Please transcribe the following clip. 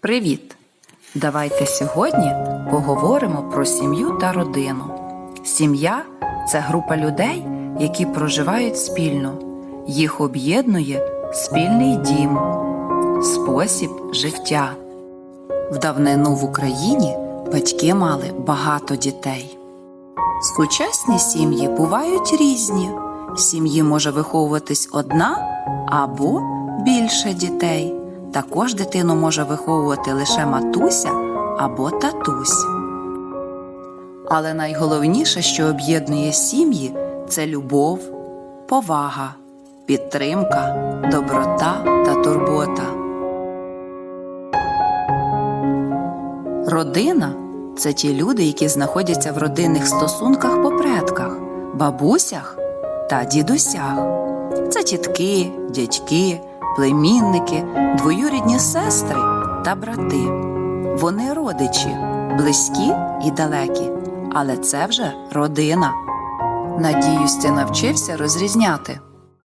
Привіт! Давайте сьогодні поговоримо про сім'ю та родину. Сім'я це група людей, які проживають спільно. Їх об'єднує спільний дім, спосіб життя. В давнину в Україні батьки мали багато дітей. Сучасні сім'ї бувають різні. В сім'ї може виховуватись одна або більше дітей. Також дитину може виховувати лише матуся або татусь. Але найголовніше, що об'єднує сім'ї, це любов, повага, підтримка, доброта та турбота. Родина це ті люди, які знаходяться в родинних стосунках по предках, бабусях та дідусях. Це тітки, дядьки, племінники, двоюрідні сестри та брати. Вони родичі, близькі і далекі, але це вже родина. Надіюсь, ти навчився розрізняти